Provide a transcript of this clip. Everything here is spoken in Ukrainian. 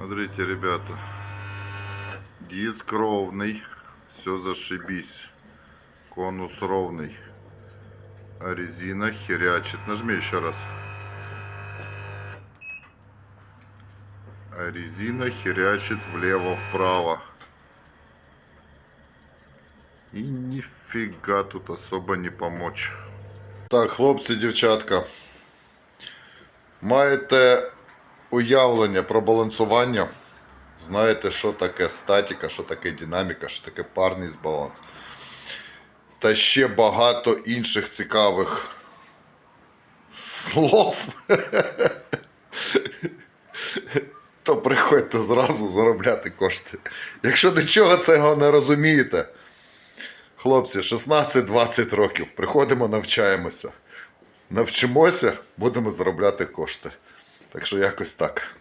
Смотрите, ребята. Диск ровный. Все зашибись. Конус ровный. А резина херячит. Нажми еще раз. А резина херячит влево-вправо. І ніфіга тут особо не помочь. Так, хлопці, дівчатка. Маєте уявлення про балансування? Знаєте, що таке статіка, що таке динаміка, що таке парний баланс. Та ще багато інших цікавих слов. То приходьте зразу заробляти кошти. Якщо нічого цього не розумієте, хлопці, 16-20 років, приходимо, навчаємося. Навчимося, будемо заробляти кошти. Так що якось так.